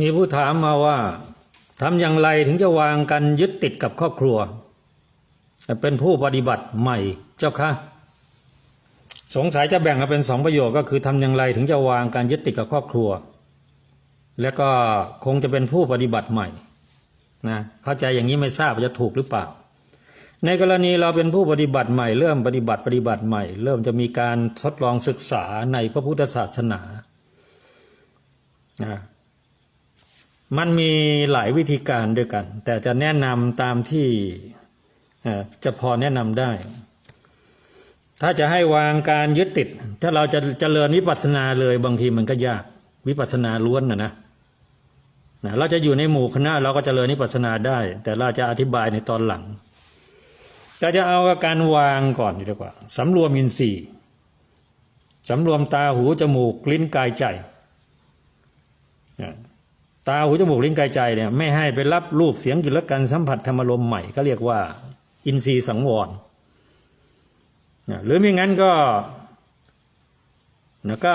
มีผู้ถามมาว่าทำอย่างไรถึงจะวางกันยึดติดกับครอบครัว เป็นผู้ปฏิบัติใหม่เจ้าคะสงสัยจะแบ่งกันเป็นสองประโยคก็คือทำอย่างไรถึงจะวางการยึดติดกับครอบครัว และก็คงจะเป็นผู้ปฏิบัติใหม่นะเข้าใจอย่างนี้ไม่ทราบจะถูกหรือเปล่า ในกรณีเราเป็นผู้ปฏิบัติใหม่ เริ่มปฏิบัติปฏิบัติใหม่ เริ่มจะมีการทดลองศึกษาในพระพุทธศาสนานะ มันมีหลายวิธีการด้วยกัน แต่จะแนะนำตามที่จะพอแนะนำได้ ถ้าจะให้วางการยึดติด ถ้าเราจะเจริญวิปัสสนาเลยบางทีมันก็ยากวิปัสสนาล้วนนะนะนะเราจะอยู่ในหมู่คณะเราก็เจริญวิปัสนาได้ แต่เราจะอธิบายในตอนหลังก็จะเอาการวางก่อนดีกว่าสำรวมอินทรีย์สำรวมตาหูจมูกลิ้นกายใจ ตาหูจมูกลิ้นกายใจเนี่ยไม่ให้ไปรับรูปเสียงกลิ่นรสการสัมผัสธรรมลมใหม่ก็เรียกว่า อินทรีย์สังวรนะหรือไม่งั้นก็นะก็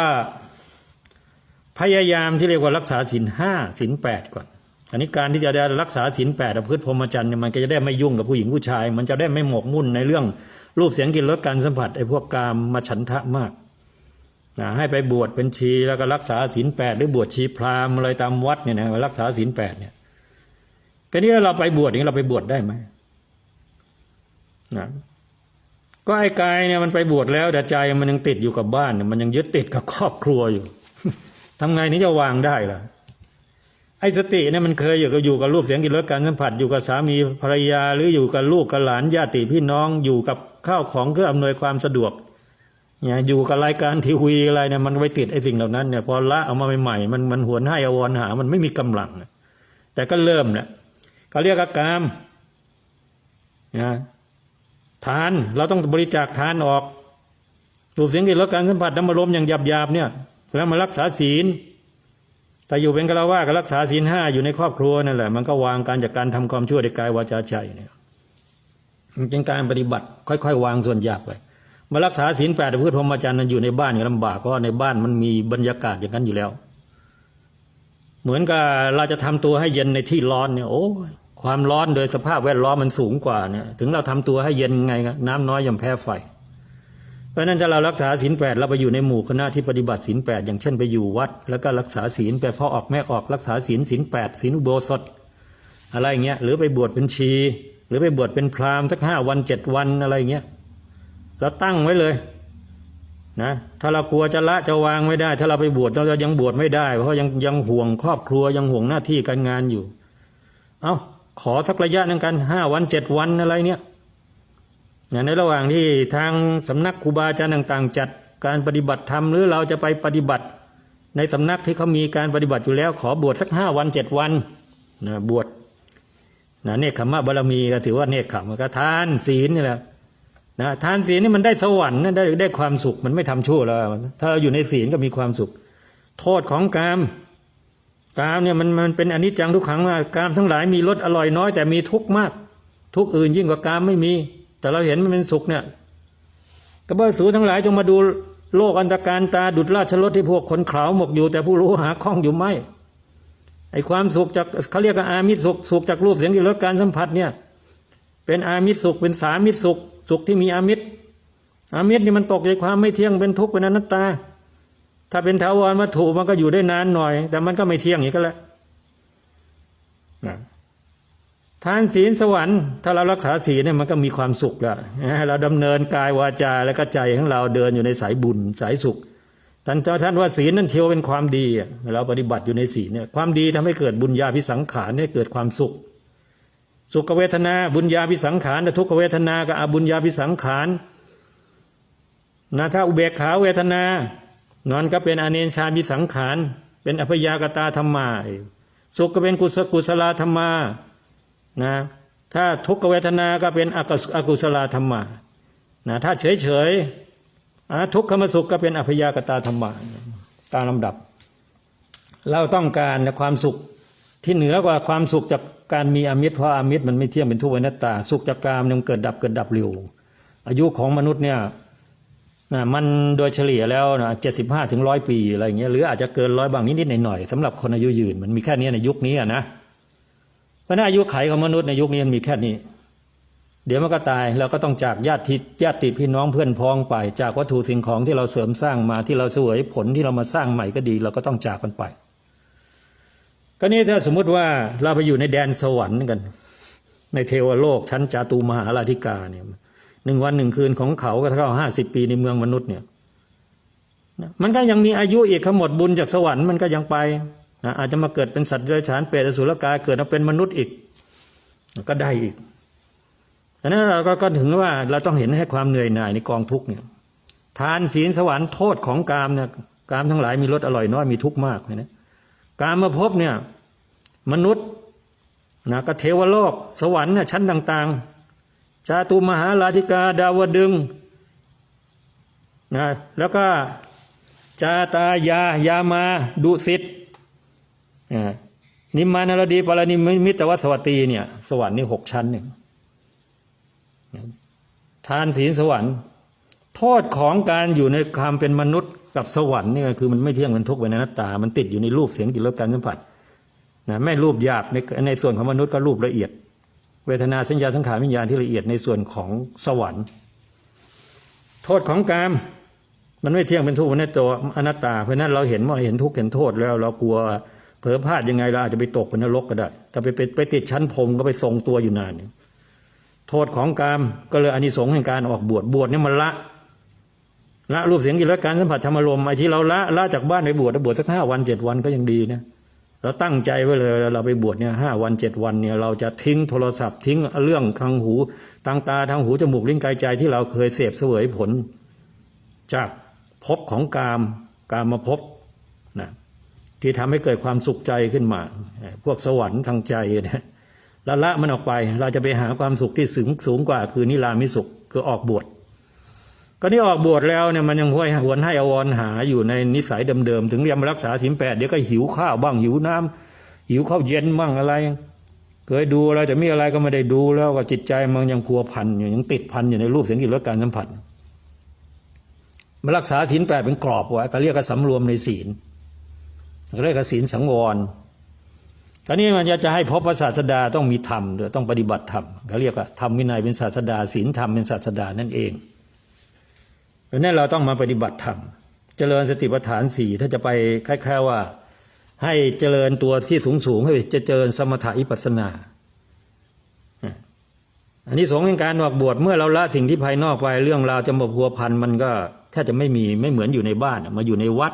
พยายามที่เรียกว่ารักษาศีลห้าศีลแปดก่อน อันนี้การที่จะได้รักษาศีลแปดพฤติพรหมจรรย์เนี่ยมันก็จะได้ไม่ยุ่งกับผู้หญิงผู้ชาย มันจะได้ไม่หมกมุ่นในเรื่องรูปเสียงกลิ่นรสการสัมผัสไอ้พวกกามมาฉันทะมาก นะให้ไปบวชเป็นชีแล้วก็รักษาศีลแปดหรือบวชชีพราหมณ์อะไรตามวัดเนี่ยนะรักษาศีลแปดเนี่ยก็นี้เราไปบวชนี่เราไปบวชได้ไหมนะก็ไอ้กายเนี่ยมันไปบวชแล้วแต่ใจมันยังติดอยู่กับบ้านเนี่ยมันยังยึดติดกับครอบครัวอยู่ทำไงนี้จะวางได้ล่ะไอ้สติเนี่ยมันเคยอยู่กับอยู่กับรูปเสียงกลิ่นรสการสัมผัสอยู่กับสามีภรรยา หรืออยู่กับลูกกับหลานญาติพี่น้องอยู่กับข้าวของเครื่ออำนวยความสะดวก เนี่ยอยู่กับรายการทีวีอะไรเนี่ยมันไปติดไอ้สิ่งเหล่านั้นเนี่ยพอละเอามาใหม่ๆมันมันหวนให้อวรหา มันไม่มีกำลัง แต่ก็เริ่มเนี่ยเขาเรียกว่ากามนะทานเราต้องบริจาคทานออกรูปเสียงกลิ่นรสการสัมผัสน้ำมรมอย่างหยาบๆเนี่ยแล้วมารักษาศีลถ้าอยู่เป็นฆราวาก็รักษาศีลห้าอยู่ในครอบครัวนั่นแหละมันก็วางการจากการทำความชั่วในกายวาจาใจเนี่ยมันเป็นการปฏิบัติ ค่อยๆ วางส่วนหยาบไป มารักษาศีลแปดพืชพรหมจรรย์นั้นอยู่ในบ้านก็ลำบากเพราะในบ้านมันมีบรรยากาศอย่างนั้นอยู่แล้ว เหมือนกับเราจะทำตัวให้เย็นในที่ร้อนเนี่ยโอ้ความร้อนโดยสภาพแวดล้อมมันสูงกว่าเนี่ยถึงเราทำตัวให้เย็นไงน้ำน้อยย่อมแพ้ไฟเพราะนั้นถ้าเรารักษาศีลแปดเราไปอยู่ในหมู่คณะที่ปฏิบัติศีลแปดอย่างเช่นไปอยู่วัด แล้วก็รักษาศีลแปดพอออกแม่ออกรักษาศีลศีลแปดศีลอุโบสถ อะไรเงี้ยหรือไปบวชเป็นชี หรือไปบวชเป็นพราหมณ์สักห้าวันเจ็ดวันอะไรเงี้ย เราตั้งไว้เลยนะถ้าเรากลัวจะละจะวางไม่ได้ ถ้าเราไปบวชเรายังบวชไม่ได้ เพราะยังยังห่วงครอบครัวยังห่วงหน้าที่การงานอยู่ เอาขอสักระยะหนึงกันห้าวันเจ็ดวันอะไรเนี่ยในระหว่างที่ทางสำนักครูบาอาจารย์ต่างๆ จัดการปฏิบัติธรรมหรือเราจะไปปฏิบัติ ในสำนักที่เขามีการปฏิบัติอยู่แล้ว ขอบวชสักห้าวันเจ็ดวันนะบวชนะเนคขมะบารมีก็ถือว่าเนคขมะก็ทานศีลนี่แหละ นะทานศีลนี่มันได้สวรรค์นะได้ได้ความสุขมันไม่ทำชั่วแล้ว ถ้าเราอยู่ในศีลก็มีความสุข โทษของกามกามเนี่ยมันมันเป็นอนิจจังทุกขังว่ากามทั้งหลายมีรสอร่อยน้อยแต่มีทุกข์มาก ทุกข์อื่นยิ่งกว่ากามไม่มี แต่เราเห็นมันเป็นสุขเนี่ยกระเบื้อสูทั้งหลายจงมาดูโลกอันตรการตาดุดราชรถที่พวกคนขาวหมกอยู่ แต่ผู้รู้หาข้องอยู่ไม่ไอความสุขจากเขาเรียกว่าอามิสุขสุขจากรูปเสียงกลิ่นรสการสัมผัสเนี่ยเป็นอามิสุขเป็นสามิสุข สุขที่มีอามิตรอามิตรนี่มันตกในความไม่เที่ยงเป็นทุกข์เป็นอนัตตา ถ้าเป็นทาวรวัตถุมันก็อยู่ได้นานหน่อย แต่มันก็ไม่เที่ยงอย่างนี้ก็แล้วนะทานศีลสวรรค์ถ้าเรารักษาศีลเนี่ยมันก็มีความสุขแล้วนะเราดำเนินกายวาจาและก็ใจของเราเดินอยู่ในสายบุญสายสุขท่านท่านว่าศีลนั่นเทียวเป็นความดีอะเราปฏิบัติอยู่ในศีลเนี่ยความดีทำให้เกิดบุญญาพิสังขารให้เกิดความสุข สุขเวทนา บุญญาพิสังขารทุกขเวทนาก็อาบุญญาพิสังขารนะถ้าอุเบกขาเวทนา นอนก็เป็นอเนชาพิสังขารเป็นอภยากตาธรรมาสุขก็เป็นกุศกุศลธรรมานะถ้าทุกขเวทนาก็เป็นอกุศลธรรมะนะถ้าเฉยเฉยทุกขมสุขก็เป็นอภยากตาธรรมะตามลำดับ เราต้องการความสุขที่เหนือกว่าความสุขจาก การมีอมิตรเพราะอมิตรมันไม่เที่ยงเป็นทุกข์อนัตตา สุขจากกามมันเกิดดับเกิดดับเร็วอายุของมนุษย์เนี่ยนะมันโดยเฉลี่ยแล้วนะเจ็ดสิบห้าถึงร้อยปีอะไรเงี้ยหรืออาจจะเกินร้อยบางนิดๆหน่อยๆสำหรับคนอายุยืนมันมีแค่นี้ในยุคนี้นะเพราะฉะนั้นอายุไขของมนุษย์ในยุคนี้มันมีแค่นี้ เดี๋ยวมันก็ตายเราก็ต้องจากญาติญาติพี่น้องเพื่อนพ้องไป จากวัตถุสิ่งของที่เราเสริมสร้างมาที่เราเสวยผลที่เรามาสร้างใหม่ก็ดี เราก็ต้องจากกันไป ก็นี่ถ้าสมมุติว่าเราไปอยู่ในแดนสวรรค์กัน ในเทวโลกชั้นจาตุมหาราธิกาเนี่ยหนึ่งวันหนึ่งคืนของเขาก็เท่าห้าสิบปีในเมืองมนุษย์เนี่ยมันก็ยังมีอายุอีกขมดบุญจากสวรรค์มันก็ยังไปนะอาจจะมาเกิดเป็นสัตว์เดรัจฉานเปรตอสุรกายเกิดมาเป็นมนุษย์อีก ก็ได้อีกดังนั้นเราก็ถึงว่าเราต้องเห็นให้ความเหนื่อยหน่ายในกองทุกข์เนี่ยทานศีลสวรรค์โทษของกามเนี่ยกามทั้งหลายมีรสอร่อยน้อยมีทุกข์มากนะ กามมาพบเนี่ยมนุษย์นะกเทวโลก สวรรค์เนี่ยชั้นต่างๆ ชาตุมหาราธิกาดาวดึงนะแล้วก็จาตายายามาดุสิตนิมมานารดีปารานิมิตวสวัตตีเนี่ยสวรรค์นี่หกชั้นเนี่ยทานศีลสวรรค์ โทษของการอยู่ในความเป็นมนุษย์ กับสวรรค์นี่ก็คือมันไม่เที่ยงเป็นทุกข์เป็นอนัตตา มันติดอยู่ในรูปเสียงกลิ่นรสการสัมผัสนะไม่รูปหยาบในในส่วนของมนุษย์ก็รูปละเอียด เวทนาสัญญาสังขารวิญญาณที่ละเอียดในส่วนของสวรรค์ โทษของกามมันไม่เที่ยงเป็นทุกข์เป็นตัวอนัตตา เพราะฉะนั้นเราเห็นว่าเห็นทุกข์เห็นโทษแล้ว เรากลัวเผลอพลาดยังไงเราอาจจะไปตกเป็นนรกก็ได้แต่ไปไปไปติดชั้นพรมก็ไปทรงตัวอยู่นาน โทษของกามก็เลยอานิสงส์แห่งการออกบวชบวชเนี่ยมันละ ละรูปเสียงกลิ่นรสการสัมผัสธรรมารมไอ้ที่เราละละจากบ้านไปบวชบวชสักห้าวันเจ็ดวันก็ยังดีนะเราตั้งใจไว้เลยเราไปบวชเนี่ยห้าวันเจ็ดวันเนี่ยเราจะทิ้งโทรศัพท์ทิ้งเรื่องทางหูทางตาทางหูจมูกลิ้นกายใจที่เราเคยเสพเสวยผล จากภพของกามกามมาภพนะที่ทำให้เกิดความสุขใจขึ้นมา พวกสวรรค์ทางใจเนี่ยละละมันออกไปเราจะไปหาความสุขที่สูงสูงกว่าคือนิรามิสุขคือออกบวช ก็นี่ออกบวชแล้วเนี่ยมันยังห้วยหวนให้อวรหาอยู่ในนิสัยเดิมๆถึงเรียมรักษาศีลแปดเดี๋ยวก็หิวข้าวบ้างหิวน้ำหิวข้าวเย็นบ้างอะไร เคยดูอะไรแต่มีอะไรก็ไม่ได้ดูแล้วก็จิตใจมันยังพัวพันอยู่ยังติดพันอยู่ในรูปเสียงกลิ่นรสการสัมผัสมารักษาศีลแปดเป็นกรอบไว้ก็เรียกว่าสำรวมในศีลก็เรียกว่าศีลสังวรตอนนี้มันจะจะให้พบพระศาสดาต้องมีธรรมด้วยต้องปฏิบัติธรรมเขาเรียกว่าธรรมวินัยเป็นศาสดาศีลธรรมเป็นศาสดานั่นเอง เพราะนั้นเราต้องมาปฏิบัติธรรมเจริญสติปัฏฐานสี่ถ้าจะไปคล้ายๆว่า ให้เจริญตัวที่สูงๆให้จะเจริญสมถะอิปัสสนาอันนี้สงส์ในการออกบวชเมื่อเราละสิ่งที่ภายนอกไปเรื่องราวจะมาพัวพันมันก็แทบจะไม่มีไม่เหมือนอยู่ในบ้านมาอยู่ในวัด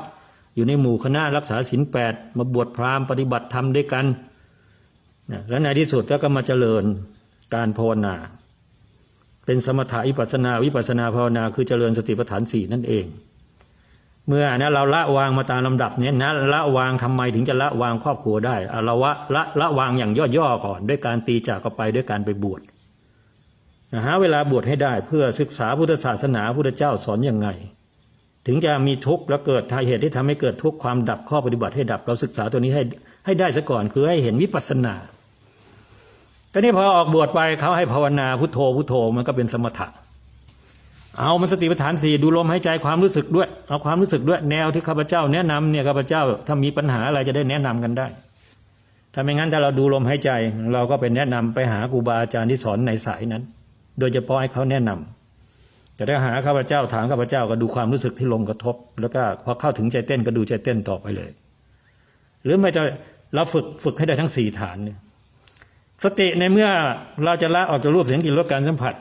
อยู่ในหมู่คณะรักษาศีลแปดมาบวชพราหมณ์ปฏิบัติธรรมด้วยกันและในที่สุดก็มาเจริญการภาวนา เป็นสมถะอิปัสสนาวิปัสนาภาวนาคือเจริญสติปัฏฐานสี่นั่นเอง เมื่อนะเราละวางมาตามลำดับเนี้ยนะละวางทำไมถึงจะละวางครอบครัวได้อะเราวะละละวางอย่างย่อๆก่อน ด้วยการตีจากไปด้วยการไปบวชหาเวลาบวชให้ได้เพื่อศึกษาพุทธศาสนาพุทธเจ้าสอนยังไง ถึงจะมีทุกข์แล้วเกิดทายเหตุที่ทำให้เกิดทุกข์ความดับข้อปฏิบัติให้ดับเราศึกษาตัวนี้ให้ให้ได้ซะก่อนคือให้เห็นวิปัสสนา ก็นี่พอออกบวชไปเขาให้ภาวนาพุทโธพุทโธมันก็เป็นสมถะ เอามันสติปัฏฐานสี่ดูลมหายใจความรู้สึกด้วย เอาความรู้สึกด้วยแนวที่ข้าพเจ้าแนะนำเนี่ยข้าพเจ้าถ้ามีปัญหาอะไรจะได้แนะนำกันได้ถ้าไม่งั้นถ้าเราดูลมหายใจ เราก็ไปแนะนำไปหาครูบาอาจารย์ที่สอนในสายนั้น โดยเฉพาะให้เขาแนะนำแต่ถ้หาข้าพเจ้าถามข้าพเจ้าก็ดูความรู้สึกที่ลงกระทบ แล้วก็พอเข้าถึงใจเต้นก็ดูใจเต้นต่อไปเลย หรือไม่จะเราฝึกฝึกให้ได้ทั้งสี่ฐานเนี่ย สติในเมื่อเราจะละออกจากรูปเสียงกลิ่นรสการสัมผัส